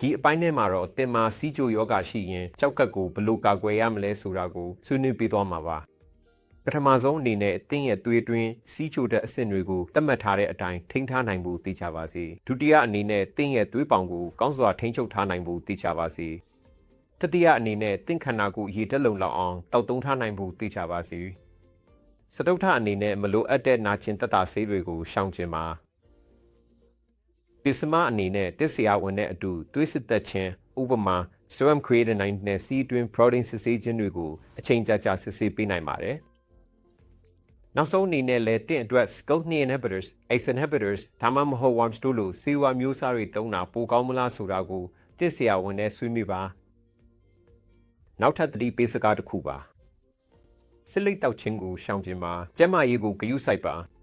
ဒီအပိုင်းထဲမှာတော့တင်မာစီးကြိုယောဂရှိရင်ကြောက်ကက်ကိုဘယ်လိုကာကွယ်ရမလဲဆိုတာကိုဆွေးနွေးပေးသွားမှာပါပထမဆုံးအနေနဲ့အသင်းရဲ့သွေးတွင်းစီးချိုတဲ့အဆင့်တွေကိုသတ်မှတ်ထားတဲ့အတိုင်းထိန်းထားနိုင်ဖို့သိချပါစေဒုတိယအနေနဲ့သင်းရဲ့သွေးပေါင်ကိုကောင်းစွာထိန်းချုပ်ထားနိုင်ဖို့သိချပါစေတတိယအနေနဲ့သင်ခန္ဓာကိုရေတက်လုံလောက်အောင်တောက်တုံးထားနိုင်ဖို့သိချပါစေစတုထအနေနဲ့မလိုအပ်တဲ့နာကျင်တက်တာဆေးတွေကိုရှောင်ကျဉ်ပါ ပစ္စမအနေနဲ့တစ်ဆရာဝန်နဲ့အတူသွေးစစ်သက်ခြင်းဥပမာ serum creatinine နဲ့စီးတွင်း protein စစ်ဆေးခြင်းတွေကိုအချိန်ကြာကြာစစ်ဆေးပေးနိုင်ပါတယ်။နောက်ဆုံးအနေနဲ့လည်းတင့်အတွက် SCOT2 inhibitors, ACE inhibitors ဒါမှမဟုတ် worms တို့လိုဆေးဝါးမျိုးစားတွေတုံးတာပိုကောင်းမလားဆိုတာကိုတစ်ဆရာဝန်နဲ့ဆွေးနွေးပါ။နောက်ထပ်သတိပေးစကားတစ်ခုပါ။စစ်လိတ်တောက်ခြင်းကိုရှောင်ကျဉ်ပါ။ကျန်းမာရေးကိုဂရုစိုက်ပါ။